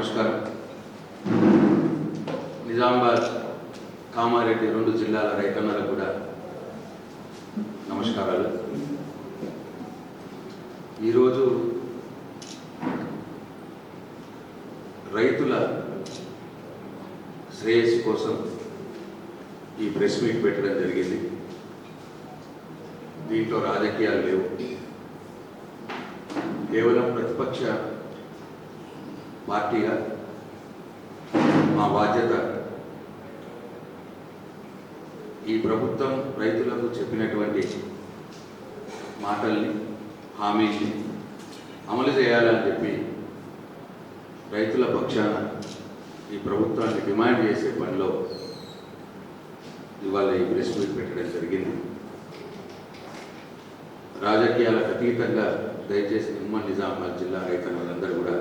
నమస్కారం. నిజామాబాద్ కామారెడ్డి రెండు జిల్లాల రైతన్నలకు కూడా నమస్కారాలు. ఈరోజు రైతుల శ్రేయస్సు కోసం ఈ ప్రెస్ మీట్ పెట్టడం జరిగింది. దీంట్లో రాజకీయాలు లేవు. కేవలం ప్రతిపక్ష పార్టీగా మా బాధ్యత? ఈ ప్రభుత్వం రైతులకు చెప్పినటువంటి మాటల్ని హామీని అమలు చేయాలని చెప్పి రైతుల పక్షాన ఈ ప్రభుత్వాన్ని డిమాండ్ చేసే పనిలో ఇవాళ ఈ ప్రెస్ మీట్ పెట్టడం జరిగింది. రాజకీయాలకు అతీతంగా దయచేసి ఉమ్మడి నిజామాబాద్ జిల్లా రైతన్నలందరూ కూడా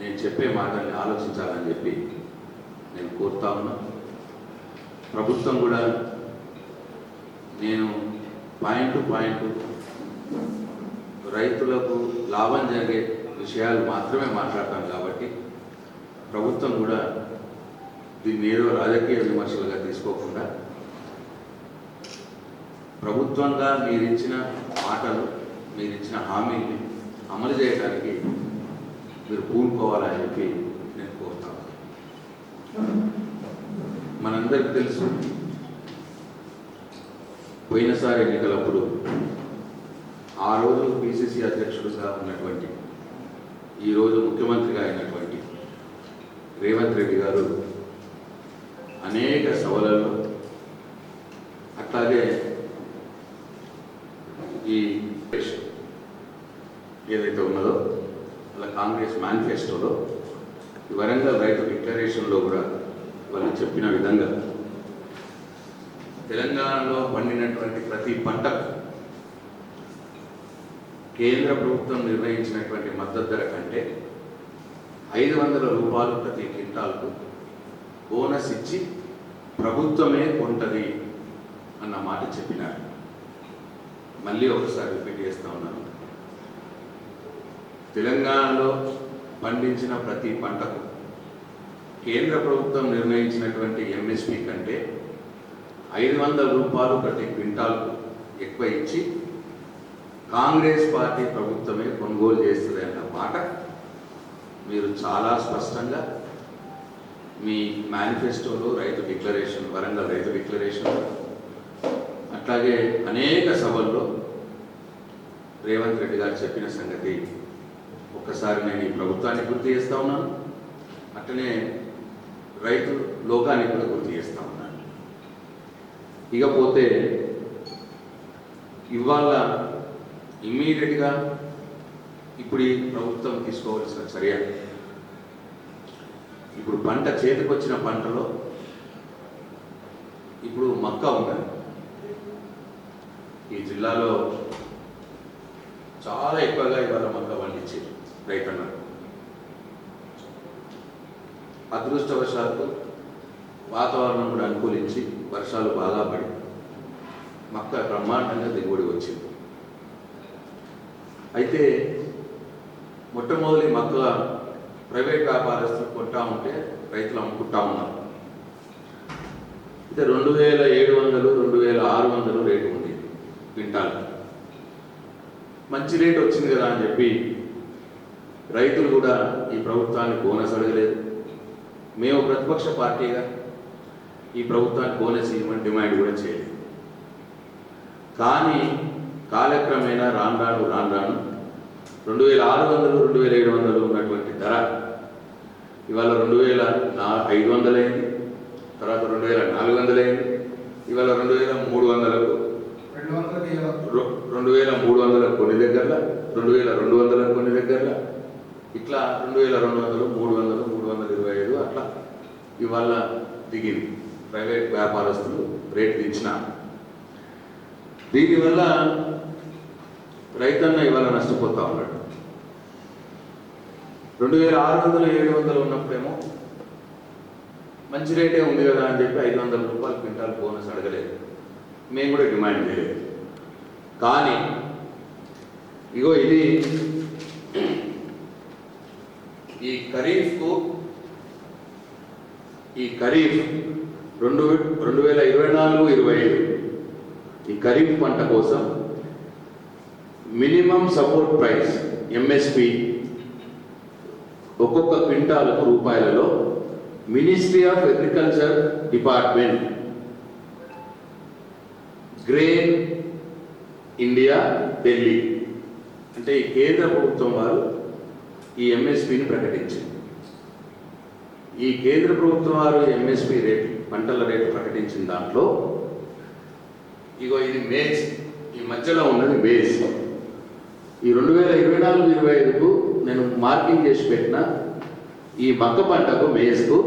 నేను చెప్పే మాటల్ని ఆలోచించాలని చెప్పి నేను కోరుతా ఉన్నా. ప్రభుత్వం కూడా నేను పాయింట్ టు పాయింట్ రైతులకు లాభం జరిగే విషయాలు మాత్రమే మాట్లాడతాను కాబట్టి ప్రభుత్వం కూడా దీన్ని ఏదో రాజకీయ విమర్శలుగా తీసుకోకుండా ప్రభుత్వంగా మీరు ఇచ్చిన మాటలు మీరు ఇచ్చిన హామీని అమలు చేయడానికి మీరు పూనుకోవాలని చెప్పి నేను కోరుతాను మనందరికీ తెలుసు పోయినసారి ఎన్నికలప్పుడు ఆ రోజు పిసిసి అధ్యక్షుడుగా ఉన్నటువంటి ఈరోజు ముఖ్యమంత్రిగా అయినటువంటి రేవంత్ రెడ్డి గారు అనేక సభలలో అట్లాగే ఈ ఏదైతే ఉన్నదో వాళ్ళ కాంగ్రెస్ మేనిఫెస్టోలో వరంగల్ రైతు డిక్లరేషన్లో కూడా వాళ్ళు చెప్పిన విధంగా తెలంగాణలో పండినటువంటి ప్రతి పంటకు కేంద్ర ప్రభుత్వం నిర్ణయించినటువంటి మద్దతు ధర కంటే ఐదు వందల రూపాయలు ప్రతి క్వింటాల్కు బోనస్ ఇచ్చి ప్రభుత్వమే కొంటది అన్న మాట చెప్పినారు. మళ్ళీ ఒకసారి రిపీట్ చేస్తా ఉన్నాను. తెలంగాణలో పండించిన ప్రతి పంటకు కేంద్ర ప్రభుత్వం నిర్ణయించినటువంటి ఎంఎస్పి కంటే ఐదు వందల రూపాయలు ప్రతి క్వింటాల్కు ఎక్కువ ఇచ్చి కాంగ్రెస్ పార్టీ ప్రభుత్వమే కొనుగోలు చేస్తుంది అన్న మాట మీరు చాలా స్పష్టంగా మీ మేనిఫెస్టోలో రైతు డిక్లరేషన్ వరంగల్ రైతు డిక్లరేషన్ అట్లాగే అనేక సభల్లో రేవంత్ రెడ్డి గారు చెప్పిన సంగతి ఒక్కసారి నేను ఈ ప్రభుత్వాన్ని గుర్తు చేస్తూ ఉన్నాను. అట్లనే రైతు లోకానికి కూడా గుర్తు చేస్తూ ఉన్నాను. ఇకపోతే ఇవాళ ఇమ్మీడియట్గా ఇప్పుడు ఈ ప్రభుత్వం తీసుకోవాల్సిన చర్య. ఇప్పుడు పంట చేతికొచ్చిన పంటలో ఇప్పుడు మక్క ఉన్నది ఈ జిల్లాలో చాలా ఎక్కువగా ఇవాళ మక్క పండించేది. రైతన్నారు అదృష్టవశాత్తు వాతావరణం కూడా అనుకూలించి వర్షాలు బాగా పడి మొక్క బ్రహ్మాండంగా దిగుబడి వచ్చింది. అయితే మొట్టమొదటి మొక్కల ప్రైవేట్ వ్యాపారస్తులు కొంటా ఉంటే రైతులు అమ్ముకుంటా ఉన్నారు. అయితే రెండు వేల ఏడు వందలు రెండు వేల ఆరు వందలు రేటు ఉంది క్వింటాల్. మంచి రేట్ వచ్చింది కదా అని చెప్పి రైతులు కూడా ఈ ప్రభుత్వాన్ని బోనస్ అడగలేదు మేము ప్రతిపక్ష పార్టీగా ఈ ప్రభుత్వాన్ని బోనస్ ఇవ్వమని డిమాండ్ కూడా చేయలేదు. కానీ కాలక్రమేణా రాను రాను రాను రాను రెండు వేల ఆరు వందలు రెండు వేల ఏడు వందలు ఉన్నటువంటి ధర ఇవాళ రెండు వేల నా ఐదు వందలైంది. తర్వాత రెండు వేల నాలుగు వందలైంది. ఇవాళ రెండు వేల మూడు వందలకు రెండు వేల మూడు వందల కొన్ని దగ్గరల రెండు వేల రెండు వందల కొన్ని దగ్గరల ఇట్లా రెండు వేల రెండు వందలు మూడు వందలు మూడు వందల ఇరవై ఐదు అట్లా ఇవాళ దిగింది. ప్రైవేట్ వ్యాపారస్తులు రేట్ ఇచ్చిన. దీనివల్ల రైతన్న ఇవాళ నష్టపోతా ఉన్నాడు. రెండు వేల ఆరు వందలు ఏడు వందలు ఉన్నప్పుడేమో మంచి రేటే ఉంది కదా అని చెప్పి ఐదు వందల రూపాయలు క్వింటాల్ బోనస్ అడగలేదు. మేము కూడా డిమాండ్ చేయలేదు. కానీ ఇగో ఇది ఖరీఫ్కు ఈ ఖరీఫ్ రెండు రెండు వేల ఇరవై నాలుగు ఇరవై ఐదు. ఈ ఖరీఫ్ పంట కోసం మినిమం సపోర్ట్ ప్రైస్ ఎంఎస్పి ఒక్కొక్క క్వింటాలకు రూపాయలలో ministry of agriculture department grain India Delhi. అంటే ఈ కేంద్ర ప్రభుత్వం వారు ఈ ఎంఎస్పిని ప్రకటించింది. ఈ కేంద్ర ప్రభుత్వం వారు ఎంఎస్పి రేటు పంటల రేటు ప్రకటించిన దాంట్లో ఇగో ఇది మేజ్ ఈ మధ్యలో ఉన్నది మేజ్. ఈ రెండు వేల ఇరవై నాలుగు ఇరవై ఐదుకు నేను మార్కింగ్ చేసి పెట్టిన ఈ మక్క పంటకు మేజ్కు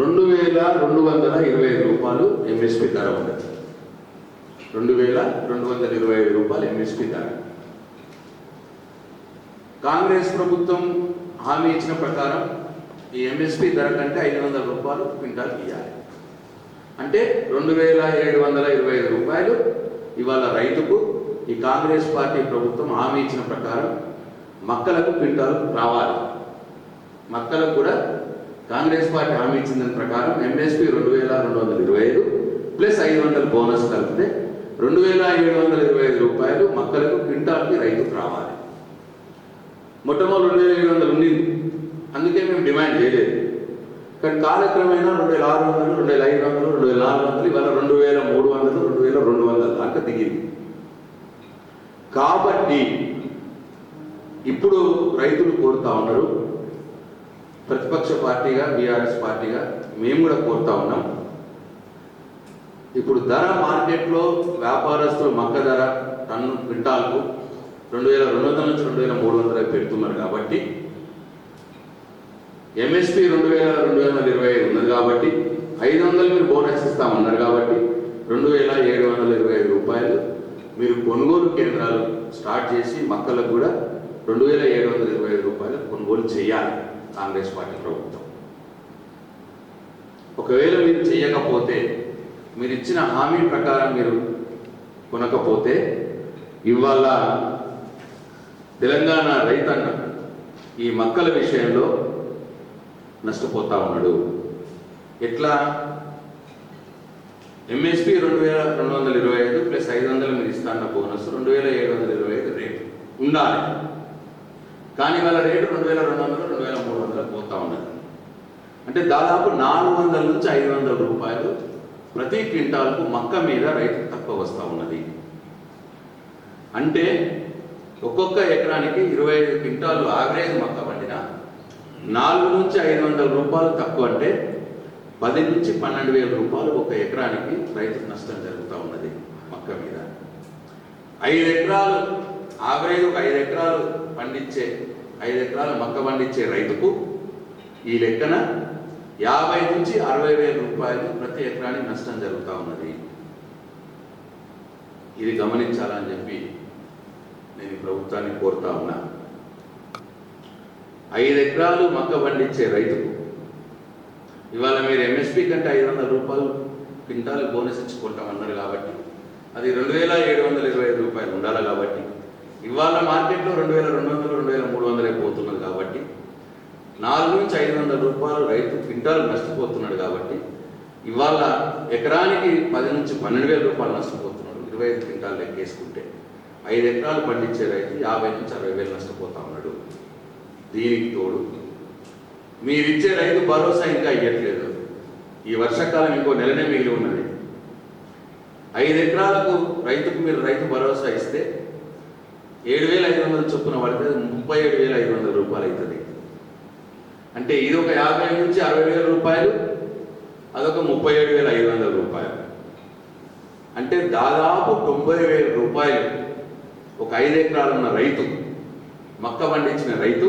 రెండు వేల రెండు వందల ఇరవై ఐదు రూపాయలు ఎంఎస్పి ధర ఉన్నది. రెండు వేల రెండు వందల ఇరవై ఐదు రూపాయలు ఎంఎస్పి ధర. కాంగ్రెస్ ప్రభుత్వం హామీ ఇచ్చిన ప్రకారం ఈ ఎంఎస్పి ధర కంటే ఐదు వందల రూపాయలు క్వింటాల్ ఇవ్వాలి అంటే రెండు వేల ఏడు వందల ఇరవై ఐదు రూపాయలు ఇవాళ రైతుకు ఈ కాంగ్రెస్ పార్టీ ప్రభుత్వం హామీ ఇచ్చిన ప్రకారం మక్కలకు క్వింటాల్ రావాలి. మక్కలకు కూడా కాంగ్రెస్ పార్టీ హామీ ఇచ్చిన దాని ప్రకారం ఎంఎస్పి రెండు వేల రెండు వందల ఇరవై ఐదు ప్లస్ ఐదు వందల బోనస్ కలిపితే రెండు వేల ఏడు వందల ఇరవై ఐదు రూపాయలు మక్కలకు క్వింటాల్కి రైతుకు రావాలి. మొట్టమొదటి రెండు వేల ఏడు వందలు ఉండింది. అందుకే మేము డిమాండ్ చేయలేదు. కానీ కాలక్రమేణా రెండు వేల ఆరు వందలు రెండు వేల ఐదు వందలు రెండు వేల నాలుగు వందలు ఇవాళ రెండు వేల మూడు వందలు రెండు వేల రెండు వందల దాకా దిగింది. కాబట్టి ఇప్పుడు రైతులు కోరుతా ఉన్నారు. ప్రతిపక్ష పార్టీగా బీఆర్ఎస్ పార్టీగా మేము కూడా కోరుతా ఉన్నాం. ఇప్పుడు ధర మార్కెట్లో వ్యాపారస్తులు మక్క ధర టన్ను క్వింటాల్కు రెండు వేల రెండు వందల నుంచి రెండు వేల మూడు వందలు పెడుతున్నారు కాబట్టి ఎంఎస్పి రెండు వేల రెండు వందల ఇరవై ఐదు ఉన్నది కాబట్టి ఐదు వందలు మీరు బోనస్ ఇస్తామన్నారు కాబట్టి రెండు వేల ఏడు వందల ఇరవై ఐదు రూపాయలు మీరు కొనుగోలు కేంద్రాలు స్టార్ట్ చేసి మక్కలకు కూడా రెండు వేల ఏడు వందల ఇరవై ఐదు రూపాయలు కొనుగోలు చేయాలి కాంగ్రెస్ పార్టీ ప్రభుత్వం. ఒకవేళ మీరు చేయకపోతే మీరు ఇచ్చిన హామీ ప్రకారం మీరు కొనకపోతే ఇవాళ తెలంగాణ రైతన్న ఈ మక్కల విషయంలో నష్టపోతా ఉన్నాడు. ఎట్లా? ఎంఎస్పి రెండు వేల రెండు వందల ఇరవై ఐదు ప్లస్ ఐదు వందలు మీరు ఇస్తాన్న బోనస్ రెండు వేల ఏడు వందల ఇరవై ఐదు రేటు ఉండాలి. కానీ వాళ్ళ రేటు రెండు వేల రెండు వందలు రెండు వేల మూడు వందలు పోతా ఉన్నది. అంటే దాదాపు నాలుగు వందల నుంచి ఐదు వందల రూపాయలు ప్రతి క్వింటాల్కు మక్క మీద రైతు తక్కువ వస్తూ ఉన్నది. అంటే ఒక్కొక్క ఎకరానికి ఇరవై ఐదు క్వింటాలు యావరేజ్ మక్క పండిన నాలుగు నుంచి ఐదు వందల రూపాయలు తక్కువ అంటే పది నుంచి పన్నెండు వేల రూపాయలు ఒక ఎకరానికి రైతు నష్టం జరుగుతూ ఉన్నది మక్క మీద. ఐదు ఎకరాలు ఆవరేజ్ ఒక ఐదు ఎకరాలు పండించే ఐదు ఎకరాలు మక్క పండించే రైతుకు ఈ లెక్కన యాభై నుంచి అరవై వేల రూపాయలు ప్రతి ఎకరానికి నష్టం జరుగుతూ ఉన్నది. ఇది గమనించాలని చెప్పి నేను ప్రభుత్వాన్ని కోరుతా ఉన్నా. ఐదు ఎకరాలు మక్క పండించే రైతుకు ఇవాళ మీరు ఎంఎస్పి కంటే ఐదు వందల రూపాయలు క్వింటాల్ బోనస్ ఇచ్చుకుంటామన్నారు కాబట్టి అది రెండు వేల ఏడు వందల ఇరవై ఐదు రూపాయలు ఉండాలి కాబట్టి ఇవాళ మార్కెట్లో రెండు వేల రెండు వందలు రెండు వేల మూడు వందలే పోతున్నది కాబట్టి నాలుగు నుంచి ఐదు వందల రూపాయలు రైతు క్వింటాల్ నష్టపోతున్నాడు కాబట్టి ఇవాళ ఎకరానికి పది నుంచి పన్నెండు వేల రూపాయలు నష్టపోతున్నాడు. ఇరవై ఐదు క్వింటాలు లెక్కేసుకుంటే ఐదు ఎకరాలు పండించే రైతు యాభై నుంచి అరవై వేలు నష్టపోతా ఉన్నాడు. దీనికి తోడు మీరిచ్చే రైతు భరోసా ఇంకా ఇవ్వట్లేదు ఈ వర్షాకాలం ఇంకో నెలనే మిగిలి ఉన్నది. ఐదు ఎకరాలకు రైతుకు మీరు రైతు భరోసా ఇస్తే ఏడు వేల ఐదు వందలు చొప్పున పడితే ముప్పై ఏడు వేల ఐదు వందల రూపాయలు అవుతుంది. అంటే ఇది ఒక యాభై నుంచి అరవై వేల రూపాయలు అదొక ముప్పై ఏడు వేల ఐదు వందల రూపాయలు. అంటే దాదాపు తొంభై వేల రూపాయలు ఒక ఐదు ఎకరాలున్న రైతు మక్క పండించిన రైతు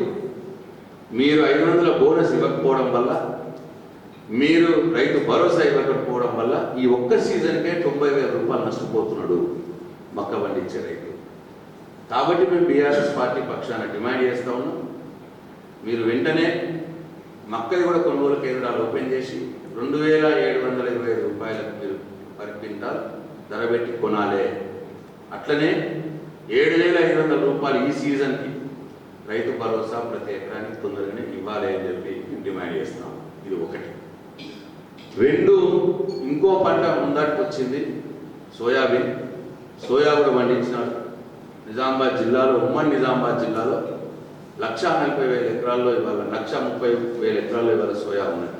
మీరు ఐదు వందల బోనస్ ఇవ్వకపోవడం వల్ల మీరు రైతు భరోసా ఇవ్వకపోవడం వల్ల ఈ ఒక్క సీజన్కే తొంభై వేల రూపాయలు నష్టపోతున్నాడు మక్క పండించే రైతు. కాబట్టి మేము బీఆర్ఎస్ పార్టీ పక్షాన డిమాండ్ చేస్తూ ఉన్నాం. మీరు వెంటనే మక్కది కూడా కొనుగోలు కేంద్రాలు ఓపెన్ చేసి రెండు వేల ఏడు వందల ఇరవై ఐదు రూపాయలకు మీరు పర్ క్వింటాల్ ధర పెట్టి కొనాలి. అట్లనే ఏడు వేల ఐదు వందల రూపాయలు ఈ సీజన్కి రైతు భరోసా ప్రతి ఎకరానికి తొందరగానే ఇవ్వాలి అని చెప్పి డిమాండ్ చేస్తాం ఇది ఒకటి. రెండు ఇంకో పంట ముందటికి వచ్చింది సోయాబీన్. సోయా కూడా పండించినారు. నిజామాబాద్ జిల్లాలో ఉమ్మడి నిజామాబాద్ జిల్లాలో లక్ష నలభై వేల ఎకరాల్లో ఇవాళ లక్ష ముప్పై వేల ఎకరాల్లో ఇవాళ సోయా ఉన్నాయి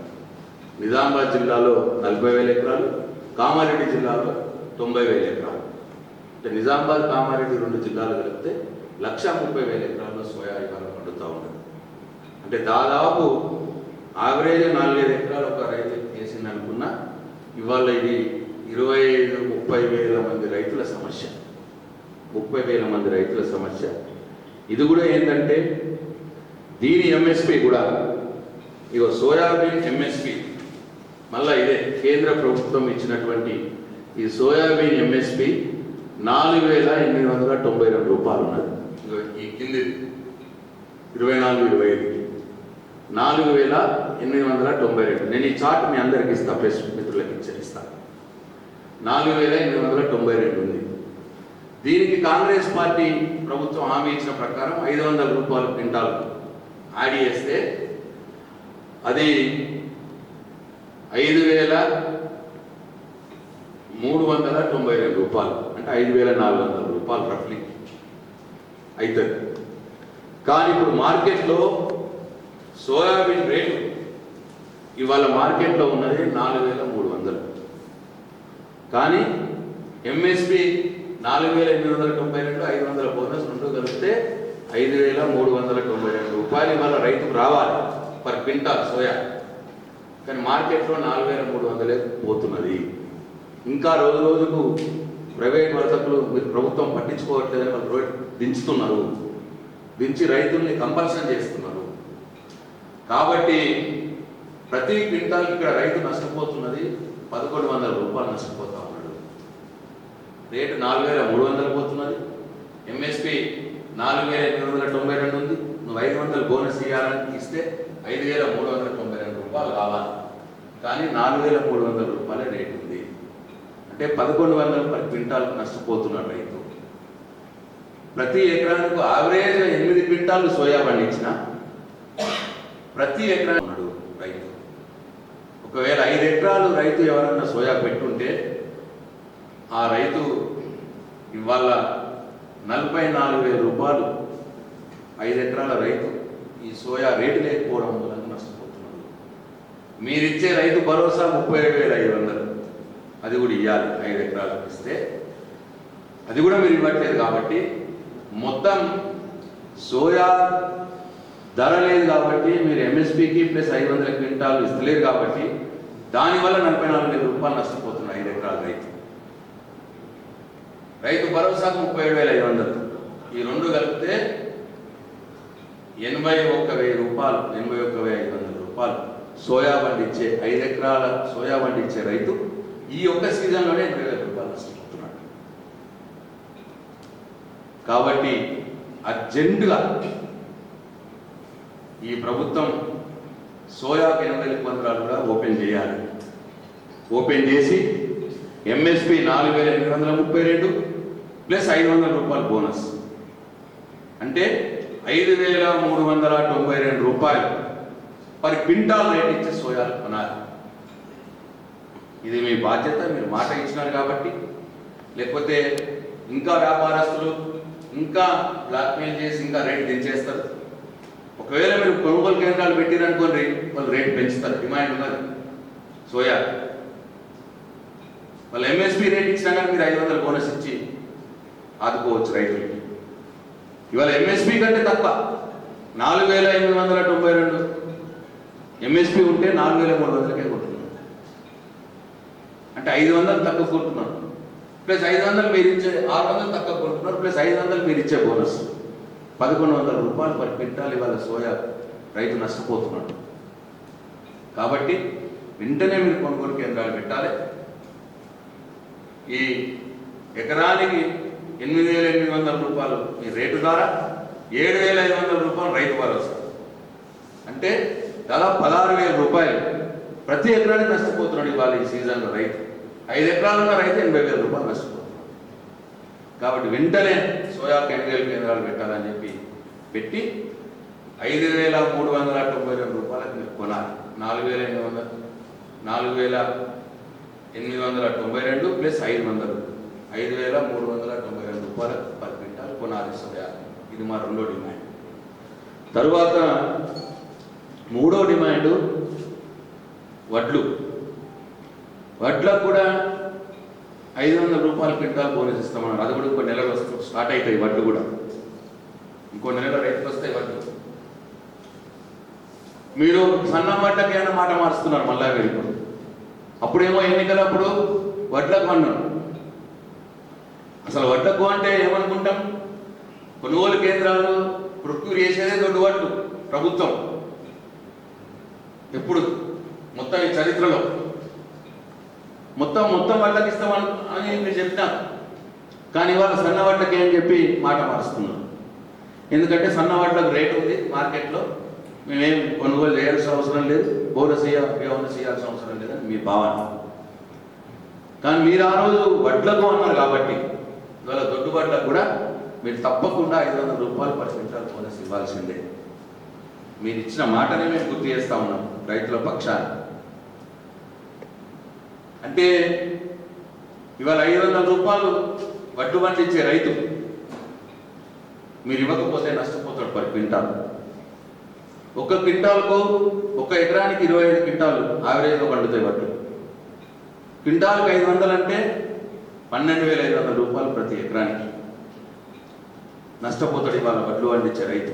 నిజామాబాద్ జిల్లాలో నలభై వేల ఎకరాలు కామారెడ్డి జిల్లాలో తొంభై వేల ఎకరాలు. అంటే నిజామాబాద్ కామారెడ్డి రెండు జిల్లాలు కలిపితే లక్ష ముప్పై వేల ఎకరాల్లో సోయా ఇవాళ పండుతూ ఉన్నది. అంటే దాదాపు ఆవరేజ్ నాలుగైదు ఎకరాలు ఒక రైతు వేసింది అనుకున్నా ఇవాళ ఇది ఇరవై ఐదు ముప్పై వేల మంది రైతుల సమస్య. ముప్పై వేల మంది రైతుల సమస్య. ఇది కూడా ఏంటంటే దీని ఎంఎస్పి కూడా ఇగో సోయాబీన్ ఎంఎస్పి మళ్ళీ ఇదే కేంద్ర ప్రభుత్వం ఇచ్చినటువంటి ఈ సోయాబీన్ ఎంఎస్పి నాలుగు వేల ఎనిమిది వందల తొంభై రెండు రూపాయలు ఉన్నది ఈ కింది ఇరవై నాలుగు ఇరవై ఐదుకి నాలుగు వేల ఎనిమిది వందల తొంభై రెండు. నేను ఈ చార్ట్ మీ అందరికి ఇస్తా ప్రెస్ మిత్రులకి ఇచ్చేస్తా. నాలుగు వేల ఎనిమిది వందల తొంభై రెండు ఉంది. దీనికి కాంగ్రెస్ పార్టీ ప్రభుత్వం హామీ ఇచ్చిన ప్రకారం ఐదు వందల రూపాయలు క్వింటాల్ యాడ్ చేస్తే అది ఐదు వేల మూడు వందల తొంభై రెండు రూపాయలు. ఐదు వేల నాలుగు వందల రూపాయలు రఫ్లీ. అవుతుంది కానీ ఇప్పుడు మార్కెట్లో సోయాబీన్ రేటు ఇవాళ మార్కెట్లో ఉన్నది నాలుగు వేల మూడు వందలు. కానీ ఎంఎస్పి నాలుగు వేల ఎనిమిది వందల తొంభై రెండు ఐదు వందల బోనస్ రెండు కలిపితే ఐదు వేల మూడు వందల తొంభై రెండు రూపాయలు ఇవాళ రైతుకు రావాలి పర్ క్వింటాల్ సోయా. కానీ మార్కెట్లో నాలుగు వేల మూడు వందలే పోతున్నది. ఇంకా రోజు రోజుకు ప్రైవేట్ వర్తకులు మీరు ప్రభుత్వం పట్టించుకోవట్లేదని వాళ్ళు దించుతున్నారు. దించి రైతుల్ని కంపల్షన్ చేస్తున్నారు. కాబట్టి ప్రతి క్వింటాల్కి ఇక్కడ రైతు నష్టపోతున్నది పదకొండు వందల రూపాయలు నష్టపోతా ఉన్నాడు. రేటు నాలుగు వేల మూడు వందలు పోతున్నది. ఎంఎస్పి నాలుగు వేల ఎనిమిది వందల తొంభై రెండు ఉంది. నువ్వు ఐదు వందలు బోనస్ ఇవ్వాలని ఇస్తే ఐదు వేల మూడు వందల తొంభై రెండు రూపాయలు కావాలి. కానీ నాలుగు వేల మూడు వందల రూపాయల రేటు. అంటే పదకొండు వందల పది క్వింటాల్కి నష్టపోతున్నాడు రైతు. ప్రతి ఎకరానికి ఆవరేజ్ ఎనిమిది క్వింటాలు సోయా పండించిన ప్రతి ఎకరాడు రైతు. ఒకవేళ ఐదు ఎకరాలు రైతు ఎవరన్నా సోయా పెట్టుంటే ఆ రైతు ఇవాళ నలభై నాలుగు వేల రూపాయలు ఐదు ఎకరాల రైతు ఈ సోయా రేటు లేకపోవడం వల్ల నష్టపోతున్నాడు. మీరిచ్చే రైతు భరోసా ముప్పై ఏడు వేల ఐదు వందలు. అది కూడా ఇవ్వాలి ఐదు ఎకరాలు ఇస్తే. అది కూడా మీరు ఇవ్వట్లేదు కాబట్టి మొత్తం సోయా ధర లేదు కాబట్టి మీరు ఎంఎస్పికి ప్లస్ ఐదు వందల క్వింటాలు ఇస్తలేరు కాబట్టి దానివల్ల నలభై నాలుగు వేల రూపాయలు నష్టపోతున్నారు ఐదు ఎకరాల రైతు. రైతు భరోసాకు ముప్పై ఏడు వేల ఐదు వందలు. ఈ రెండు కలిపితే ఎనభై ఒక్క వెయ్యి రూపాయలు ఎనభై ఒక్క వెయ్యి ఐదు వందల రూపాయలు సోయా పండించే ఐదు ఎకరాల సోయా పండించే రైతు ఈ ఒక్క సీజన్లోనే ఎనభై వేల రూపాయలు నష్టపోతున్నాడు కాబట్టి అర్జెంటుగా ఈ ప్రభుత్వం సోయా ఎనభై కేంద్రాలు కూడా ఓపెన్ చేయాలి. ఓపెన్ చేసి ఎంఎస్పి నాలుగు వేల ఎనిమిది వందల ముప్పై రెండు ప్లస్ ఐదు వందల రూపాయలు బోనస్. అంటే ఐదు వేల మూడు వందల తొంభై రెండు రూపాయలు. పర్ క్వింటాల్ రేట్ ఇచ్చే సోయాలు కొనాలి ఇది మీ బాధ్యత మీరు మాట ఇచ్చినారు కాబట్టి. లేకపోతే ఇంకా వ్యాపారస్తులు ఇంకా బ్లాక్మెయిల్ చేసి ఇంకా రేట్ దించేస్తారు. ఒకవేళ మీరు కొనుగోలు కేంద్రాలు పెట్టిరనుకోండి వాళ్ళు రేట్ పెంచుతారు. డిమాండ్ ఉన్నది. సోయా. వాళ్ళు ఎంఎస్పి రేట్ ఇచ్చినా కానీ మీరు ఐదు వందల బోనస్ ఇచ్చి ఆదుకోవచ్చు రైతులకి. ఇవాళ ఎంఎస్పి కంటే తక్కువ నాలుగు వేల ఎనిమిది వందల తొంభై రెండు. ఎంఎస్పి ఉంటే నాలుగు వేల మూడు వందలకే కొంటున్నాం అంటే ఐదు వందలు తక్కువ కొంటున్నాం ప్లస్ ఐదు వందలు మీరు ఇచ్చే ఆరు వందలు తక్కువ కొంటున్నారు ప్లస్ ఐదు వందలు మీరు ఇచ్చే బోనస్. పదకొండు వందల రూపాయలు పర్ క్వింటాల్ ఇవాళ సోయా రైతు నష్టపోతున్నాడు. కాబట్టి వెంటనే మీరు కొనుగోలు కేంద్రాలు పెట్టాలి. ఈ ఎకరానికి ఎనిమిది వేల ఎనిమిది వందల రూపాయలు ఈ రేటు ద్వారా ఏడు వేల ఐదు వందల రూపాయలు రైతు భరోసా. అంటే దాదాపు పదహారు వేల రూపాయలు ప్రతి ఎకరానికి నష్టపోతున్నాడు ఇవాళ ఈ సీజన్లో రైతు. ఐదు ఎకరాలు ఉన్న రైతు ఎనభై వేల రూపాయలు నష్టపోతున్నాడు కాబట్టి వెంటనే సోయా కెమికల్ కేంద్రాలు పెట్టాలని చెప్పి పెట్టి ఐదు వేల మూడు వందల తొంభై రెండు నాలుగు వేల ఎనిమిది వందలు నాలుగు వేల ఎనిమిది వందల తొంభై రెండు ప్లస్ ఐదు వందలు ఐదు వేల మూడు వందల తొంభై రెండు రూపాయలకు పది క్వింటాలు కొనాలి సోయా. ఇది మా రెండో డిమాండ్. తరువాత మూడో డిమాండ్ వడ్లు. వడ్లకు కూడా ఐదు వందల రూపాయల క్వింటాల్ బోనస్ ఇస్తామన్నారు. అది కూడా ఇంకో నెలలో వస్తాం స్టార్ట్ అవుతాయి వడ్లు కూడా. ఇంకో నెలలో రైతులు వస్తాయి వడ్లు. మీరు సన్న వడ్లకి ఏమైనా మాట మారుస్తున్నారు మళ్ళా మీరు ఇప్పుడు. అప్పుడేమో ఎన్నికలప్పుడు వడ్లకు అన్నారు అసలు వడ్లకు అంటే ఏమనుకుంటాం? కొనుగోలు కేంద్రాలు ప్రొక్యూర్ చేసేదే దొడ్డు వడ్లు ప్రభుత్వం. ఎప్పుడు? మొత్తం ఈ చరిత్రలో. మొత్తం మొత్తం వడ్లకి ఇస్తామని అని మీరు చెప్పినారు కానీ ఇవాళ సన్న వడ్లకి అని చెప్పి మాట మారుస్తున్నాం. ఎందుకంటే సన్న వడ్లకు రేటు ఉంది మార్కెట్లో. మేమేం కొనుగోలు చేయాల్సిన అవసరం లేదు. బోనస్ బోనస్ చేయాల్సిన అవసరం లేదని మీ భావన. కానీ మీరు ఆ రోజు వడ్లకు అన్నారు కాబట్టి ఇవాళ దొడ్డు వడ్లకు కూడా మీరు తప్పకుండా ఐదు వందల రూపాయలు పర్ క్వింటాల్ బోనస్ ఇవ్వాల్సిందే. మీరు ఇచ్చిన మాటనే మేము గుర్తు చేస్తా ఉన్నాం. రైతుల పక్షాన్ని అంటే ఇవాళ ఐదు వందల రూపాయలు వడ్డు పండించే రైతు. మీరు ఇవ్వకపోతే నష్టపోతాడు పర్ క్వింటాల్. ఒక క్వింటాల్కు ఒక ఎకరానికి ఇరవై ఐదు క్వింటాలు యావరేజ్గా పండుతాయి వడ్లు. క్వింటాల్కి ఐదు వందలు అంటే పన్నెండు వేల ఐదు వందల రూపాయలు ప్రతి ఎకరానికి. నష్టపోతాడు ఇవాళ వడ్లు పండించే రైతు.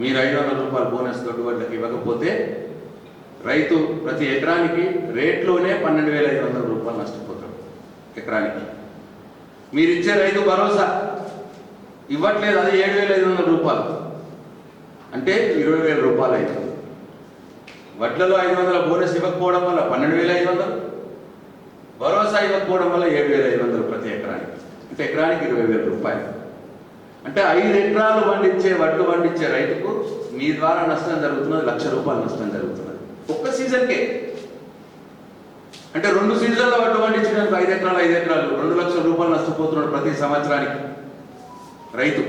మీరు ఐదు వందల రూపాయలు బోనస్ దొడ్డు వడ్లకి ఇవ్వకపోతే రైతు ప్రతి ఎకరానికి రేట్లోనే పన్నెండు వేల ఐదు వందల రూపాయలు నష్టపోతాడు ఎకరానికి. మీరు ఇచ్చే రైతు భరోసా ఇవ్వట్లేదు అది ఏడు వేల ఐదు వందల రూపాయలు. అంటే ఇరవై వేల రూపాయలు అవుతుంది వడ్లలో ఐదు వందల బోనస్ ఇవ్వకపోవడం వల్ల పన్నెండు వేల ఐదు వందలు. భరోసా ఇవ్వకపోవడం వల్ల ఏడు వేల ఐదు వందలు ప్రతి ఎకరానికి. అంటే ఎకరానికి ఇరవై వేల రూపాయలు. అంటే ఐదు ఎకరాలు పండించే వడ్లు పండించే రైతుకు మీ ద్వారా నష్టం జరుగుతున్నది లక్ష రూపాయలు నష్టం జరుగుతుంది. ఒక్క సీజన్కే. అంటే రెండు సీజన్ల వడ్లు పండించడానికి ఐదు ఎకరాలు ఐదు ఎకరాలు రెండు లక్షల రూపాయలు నష్టపోతున్నాడు ప్రతి సంవత్సరానికి రైతు.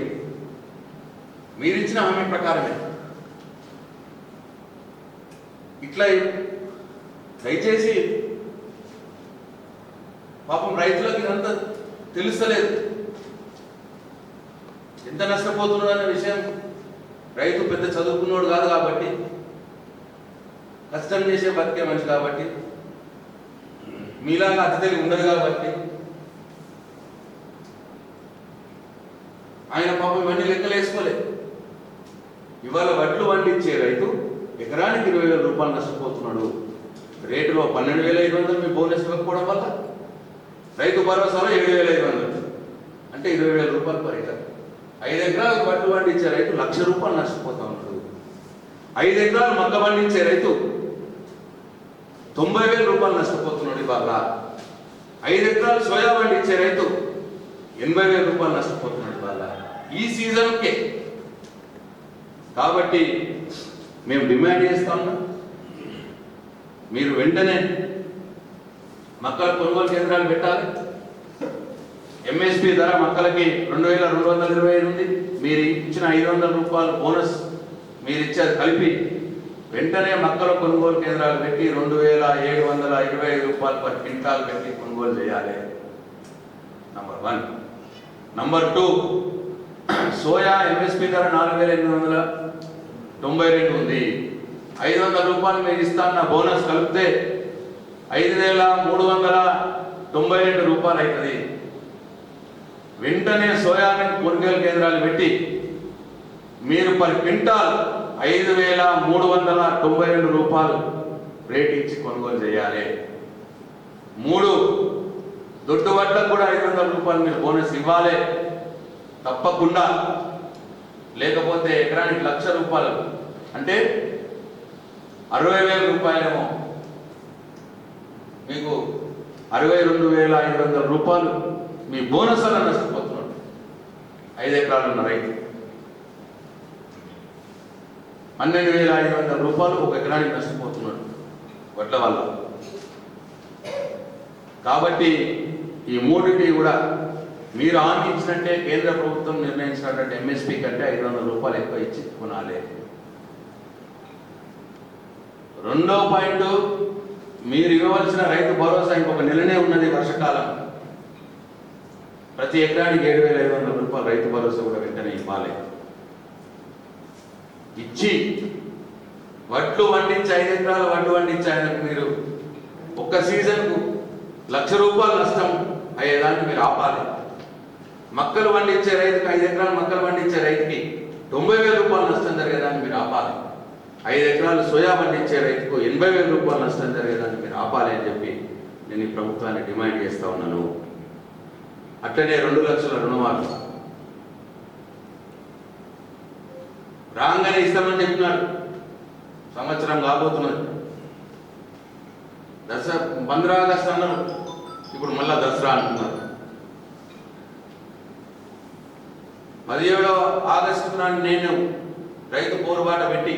మీరిచ్చిన హామీ ప్రకారమే. ఇట్లా దయచేసి పాపం రైతులకు ఇదంతా తెలుస్తలేదు. ఎంత నష్టపోతున్నాడు అనే విషయం రైతు పెద్ద చదువుకున్నోడు కాదు కాబట్టి కష్టం చేసే బతికే మనిషి కాబట్టి మీలాగా అతిథి ఉండదు కాబట్టి ఆయన పాపం ఇవన్నీ లెక్కలు వేసుకోలేదు ఇవాళ వడ్లు పండించే రైతు ఎకరానికి ఇరవై వేల రూపాయలు నష్టపోతున్నాడు. రేటులో పన్నెండు వేల ఐదు వందలు మీ బోనస్ ఇవ్వకపోవడం వల్ల రైతు భరోసాలో ఏడు వేల ఐదు వందలు. అంటే ఇరవై వేల రూపాయలు పర్ ఎకరం ఐదు ఎకరాలకు వడ్లు పండించే రైతు లక్ష రూపాయలు నష్టపోతా ఉంటాడు. ఐదు ఎకరాలు మక్క పండించే రైతు తొంభై వేల రూపాయలు నష్టపోతున్నాడు ఇవాళ. ఐదు ఎకరాలు సోయా పండించే రైతు ఎనభై వేల రూపాయలు నష్టపోతున్నాడు ఇవాళ. ఈ సీజన్కే. కాబట్టి మేము డిమాండ్ చేస్తా ఉన్నాం. మీరు వెంటనే మక్కల కొనుగోలు కేంద్రాలు పెట్టాలి. ఎంఎస్పి ధర మక్కలకి రెండు వేల రెండు వందల ఇరవై ఐదు ఉంది. మీరు ఇచ్చిన ఐదు వందల రూపాయలు బోనస్ మీరు ఇచ్చారు కలిపి వెంటనే మక్కల కొనుగోలు కేంద్రాలు పెట్టి రెండు వేల ఏడు వందల ఇరవై ఐదు రూపాయలు పర్ క్వింటాల్ పెట్టి కొనుగోలు చేయాలి. Number one number two soya MSP ధర నాలుగు వేల ఎనిమిది వందల తొంభై రెండు ఉంది. ఐదు వందల రూపాయలు మీరు ఇస్తాన్న బోనస్ కలిపితే ఐదు వేల మూడు వందల తొంభై రెండు రూపాయలు అవుతుంది. వెంటనే సోయాబీన్ కొనుగోలు కేంద్రాలు పెట్టి మీరు పర్ క్వింటాల్ ఐదు వేల మూడు వందల తొంభై రెండు రూపాయలు రేట్ ఇచ్చి కొనుగోలు చేయాలి. మూడు దొడ్డు వడ్లకు కూడా ఐదు వందల రూపాయలు మీరు బోనస్ ఇవ్వాలి. తప్పకుండా. లేకపోతే ఎకరానికి లక్ష రూపాయలు. అంటే అరవై వేల రూపాయలేమో. మీకు అరవై రెండు వేల ఐదు వందల రూపాయలు మీ బోనస్ అలా నష్టపోతున్నాడు ఐదు ఎకరాలు ఉన్న రైతు. పన్నెండు వేల ఐదు వందల రూపాయలు ఒక ఎకరానికి నష్టపోతున్నాడు వడ్ల వల్ల. కాబట్టి ఈ మూడింటి కూడా మీరు ఆంకించినట్టే కేంద్ర ప్రభుత్వం నిర్ణయించినటువంటి ఎంఎస్పీ కంటే ఐదు వందల రూపాయలు ఎక్కువ ఇచ్చి కొనాలి. రెండో పాయింట్ మీరు ఇవ్వవలసిన రైతు భరోసా ఇంకొక నెలనే ఉన్నది వర్షకాలం. ప్రతి ఎకరానికి ఏడు వేల ఐదు వందల రూపాయలు రైతు భరోసా కూడా వెంటనే ఇవ్వాలి. ఇచ్చి వడ్లు వండించి ఐదు ఎకరాలు వడ్లు వండించి ఆయనకు మీరు ఒక్క సీజన్కు లక్ష రూపాయలు నష్టం అయ్యేదాన్ని మీరు ఆపాలి. మక్కలు పండించే రైతుకి ఐదు ఎకరాలు మక్కలు పండించే రైతుకి తొంభై వేల రూపాయలు నష్టం జరిగేదాన్ని మీరు ఆపాలి. ఐదు ఎకరాలు సోయా పండించే రైతుకు ఎనభై వేల రూపాయలు నష్టం జరిగేదాన్ని మీరు ఆపాలి అని చెప్పి నేను ఈ ప్రభుత్వాన్ని డిమాండ్ చేస్తా ఉన్నాను. అట్లనే రెండు లక్షల రుణమాఫీ. రాగానే ఇస్తామని చెప్పినాడు సంవత్సరం కాబోతున్నది. దసరా పంద్రాగస్తు అన్నారు ఇప్పుడు మళ్ళా దసరా అంటున్నారు. పదిహేడవ ఆగస్టు నాడు నేను రైతు పోరుబాట పెట్టి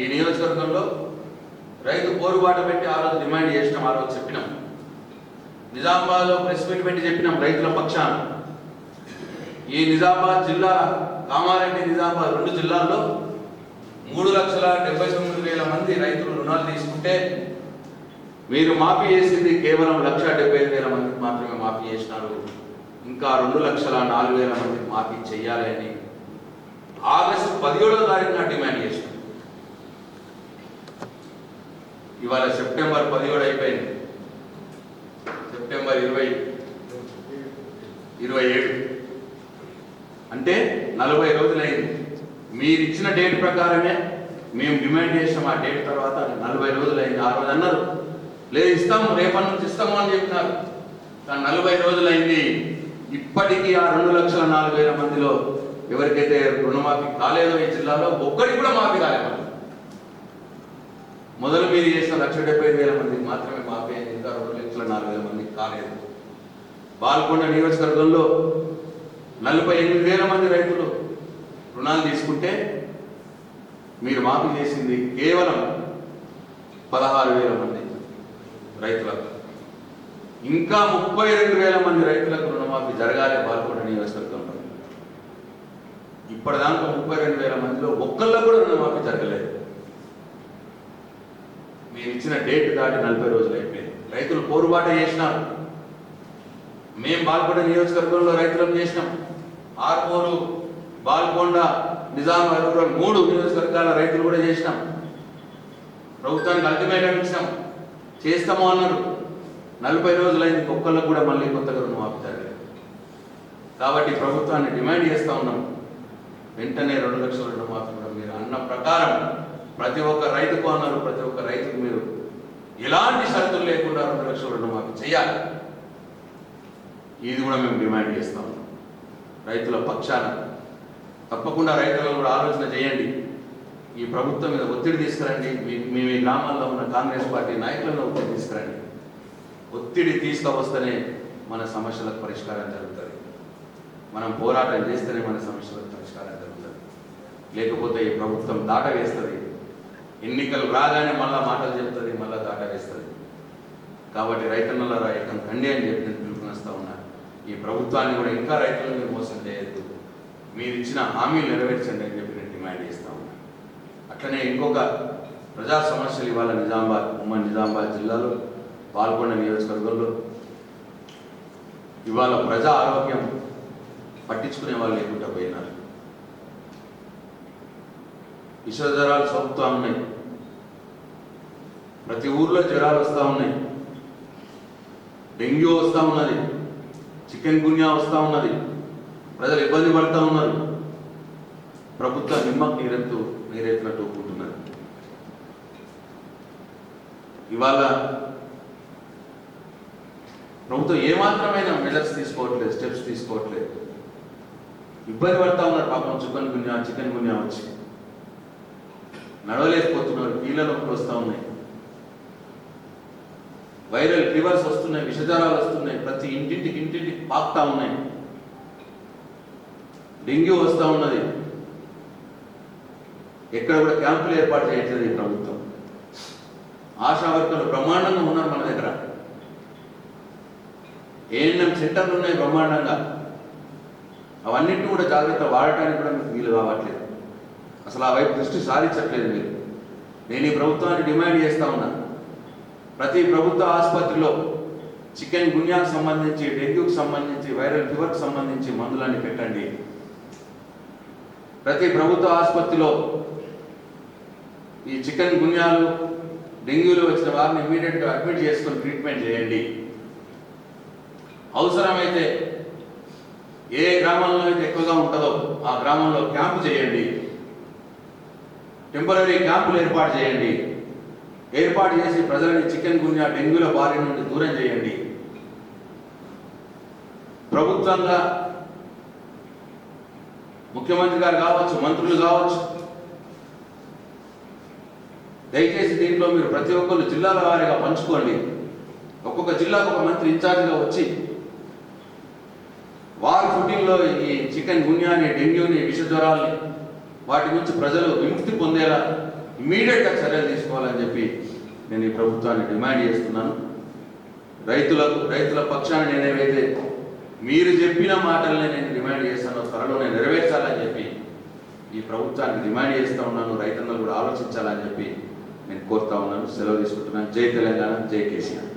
ఈ నియోజకవర్గంలో రైతు పోరుబాట పెట్టి ఆ రోజు డిమాండ్ చేసినాం ఆ రోజు చెప్పినాం. నిజామాబాద్లో ప్రెస్ మీట్ పెట్టి చెప్పినాం రైతుల పక్షాన. ఈ నిజామాబాద్ జిల్లా కామారెడ్డి నిజామాబాద్ రెండు జిల్లాల్లో మూడు లక్షల డెబ్బై తొమ్మిది వేల మంది రైతులు రుణాలు తీసుకుంటే మీరు మాఫీ చేసింది కేవలం లక్ష డెబ్బై ఐదు వేల మందికి మాత్రమే మాఫీ చేసినారు. ఇంకా రెండు లక్షల నాలుగు వేల మందికి మాఫీ చేయాలి అని ఆగస్టు పదిహేడవ తారీఖున డిమాండ్ చేసినాం ఇవాళ సెప్టెంబర్ పదిహేడు అయిపోయింది. సెప్టెంబర్ ఇరవై ఇరవై ఏడు. అంటే నలభై రోజులైంది. మీరు ఇచ్చిన డేట్ ప్రకారమే మేము డిమాండ్ చేసాం ఆ డేట్ తర్వాత నలభై రోజులైంది. ఆ రోజు అన్నారు లేదు ఇస్తాము రేపటి నుంచి ఇస్తాము అని చెప్పినారు. కానీ నలభై రోజులైంది. ఇప్పటికీ ఆ రెండు లక్షల నాలుగు వేల మందిలో ఎవరికైతే రుణమాఫీ కాలేదో ఈ జిల్లాలో ఒక్కడికి కూడా మాఫీ కాలేదు. మొదలు మీరు చేసిన లక్ష డెబ్బై ఐదు వేల మందికి మాత్రమే మాఫీ అయింది. ఇంకా రెండు లక్షల నాలుగు వేల మందికి కాలేదు. బాల్కొండ నియోజకవర్గంలో నలభై ఎనిమిది వేల మంది రైతులు రుణాలు తీసుకుంటే మీరు మాఫీ చేసింది కేవలం పదహారు వేల మంది రైతులకు. ఇంకా ముప్పై రెండు వేల మంది రైతులకు రుణమాఫీ జరగాలి బాల్కొండ నియోజకవర్గంలో. ఇప్పటిదాకా ముప్పై రెండు వేల మందిలో ఒక్కళ్ళకు కూడా రుణమాఫీ జరగలేదు. మీరు ఇచ్చిన డేట్ దాటి నలభై రోజులు అయిపోయింది. రైతులు పోరుబాట చేసినారు. మేము బాల్కొండ నియోజకవర్గంలో రైతులం చేసినాం. ఆర్మూరు బాల్కొండ నిజామాబాద్ మూడు నియోజకవర్గాల రైతులు కూడా చేసినాం. ప్రభుత్వానికి అల్టిమేటం ఇచ్చినాం. చేస్తాము అన్నారు. నలభై రోజులైంది ఒక్కళ్ళకు కూడా మళ్ళీ కొత్తగా రుణమాఫీ జరగలేదు కాబట్టి ప్రభుత్వాన్ని డిమాండ్ చేస్తా ఉన్నాం. వెంటనే రెండు లక్షల రుణమాఫీ కూడా మీరు అన్న ప్రకారం ప్రతి ఒక్క రైతుకు అన్నారు ప్రతి ఒక్క రైతుకు మీరు ఎలాంటి షరతులు లేకుండా రెండు లక్షల రుణమాఫీ చేయాలి. ఇది కూడా మేము డిమాండ్ చేస్తాం రైతుల పక్షాన. తప్పకుండా రైతులను కూడా ఆలోచన చేయండి. ఈ ప్రభుత్వం మీద ఒత్తిడి తీసుకురండి. మీ- మీ గ్రామాల్లో ఉన్న కాంగ్రెస్ పార్టీ నాయకులను ఒత్తిడి తీసుకురండి. ఒత్తిడి తీసుకువస్తేనే మన సమస్యలకు పరిష్కారం జరుగుతుంది. మనం పోరాటం చేస్తేనే మన సమస్యలకు పరిష్కారం జరుగుతుంది. లేకపోతే ఈ ప్రభుత్వం దాట వేస్తుంది. ఎన్నికలు రాగానే మళ్ళా మాటలు చెప్తుంది మళ్ళా దాట వేస్తుంది. కాబట్టి రైతన్నల రాయకం కండి అని చెప్పి ఈ ప్రభుత్వాన్ని కూడా ఇంకా రైతులను మీరు మోసం చేయొద్దు. మీరు ఇచ్చిన హామీలు నెరవేర్చండి అని చెప్పి నేను డిమాండ్ చేస్తా ఉన్నాను అట్లనే ఇంకొక ప్రజా సమస్యలు ఇవాళ నిజామాబాద్ ఉమ్మడి నిజామాబాద్ జిల్లాలో పాల్గొన్న నియోజకవర్గంలో. ఇవాళ ప్రజా ఆరోగ్యం పట్టించుకునే వాళ్ళు లేకుండా పోయినారు. విశ్వజ్వరాలు జ్వరాలు సోకుతూ ఉన్నాయి. ప్రతి ఊర్లో జ్వరాలు వస్తూ ఉన్నాయి. డెంగ్యూ వస్తూ ఉన్నది. చికెన్ గున్యా వస్తూ ఉన్నది. ప్రజలు ఇబ్బంది పడుతూ ఉన్నారు. ప్రభుత్వం నిమ్మకు నీరెత్తు నీరెత్తినట్టు ఒప్పుకుంటున్నారు ఇవాళ ప్రభుత్వం ఏమాత్రమైన మెజర్స్ తీసుకోవట్లేదు స్టెప్స్ తీసుకోవట్లేదు. ఇబ్బంది పడతా ఉన్నారు పాపం చికెన్ గున్యా చికెన్ గున్యా వచ్చి. నడవలేకపోతున్నారు కీళ్ళ నొప్పులు వస్తూ ఉన్నాయి. వైరల్ ఫీవర్స్ వస్తున్నాయి విషజారాలు వస్తున్నాయి ప్రతి ఇంటింటికి ఇంటింటికి పాకుతా ఉన్నాయి. డెంగ్యూ వస్తూ ఉన్నది. ఎక్కడ కూడా క్యాంపులు ఏర్పాటు చేయట్లేదు ఈ ప్రభుత్వం. ఆశా వర్కర్లు బ్రహ్మాండంగా ఉన్నారు మన దగ్గర. ఏఎన్ఎం సెంటర్లు ఉన్నాయి బ్రహ్మాండంగా. అవన్నింటినీ కూడా జాగ్రత్త వాడటానికి కూడా మీకు వీలు కావట్లేదు. అసలు ఆ వైపు దృష్టి సారించట్లేదు మీరు. నేను ఈ ప్రభుత్వాన్ని డిమాండ్ చేస్తా ఉన్నా. ప్రతి ప్రభుత్వ ఆసుపత్రిలో చికెన్ గున్యాకు సంబంధించి డెంగ్యూకి సంబంధించి వైరల్ ఫీవర్కి సంబంధించి మందులన్నీ పెట్టండి. ప్రతి ప్రభుత్వ ఆసుపత్రిలో ఈ చికెన్ గున్యాలు డెంగ్యూలు వచ్చిన వారిని ఇమీడియట్గా అడ్మిట్ చేసుకొని ట్రీట్మెంట్ చేయండి. అవసరమైతే ఏ గ్రామంలో అయితే ఎక్కువగా ఉంటుందో ఆ గ్రామంలో క్యాంపు చేయండి. టెంపరీ క్యాంపులు ఏర్పాటు చేయండి. ఏర్పాటు చేసి ప్రజలని చికెన్ గున్యా డెంగ్యూల బారి నుండి దూరం చేయండి. ప్రభుత్వంగా ముఖ్యమంత్రి గారు కావచ్చు మంత్రులు కావచ్చు దయచేసి దీంట్లో మీరు ప్రతి ఒక్కరు జిల్లాల వారీగా పంచుకోండి. ఒక్కొక్క జిల్లాకు ఒక మంత్రి ఇన్ఛార్జిగా వచ్చి వారి ఫుడ్డింగ్లో ఈ చికెన్ గున్యాని డెంగ్యూని విష జ్వరాల్ని వాటి నుంచి ప్రజలు విముక్తి పొందేలా ఇమీడియట్గా చర్యలు తీసుకోవాలని చెప్పి నేను ఈ ప్రభుత్వాన్ని డిమాండ్ చేస్తున్నాను. రైతులకు రైతుల పక్షాన నేనేవైతే మీరు చెప్పిన మాటలనే నేను డిమాండ్ చేస్తాను త్వరలోనే నెరవేర్చాలని చెప్పి ఈ ప్రభుత్వానికి డిమాండ్ చేస్తూ ఉన్నాను. రైతన్నలు కూడా ఆలోచించాలని చెప్పి నేను కోరుతా ఉన్నాను. సెలవు తీసుకుంటున్నాను. జై తెలంగాణ జై కేసీఆర్.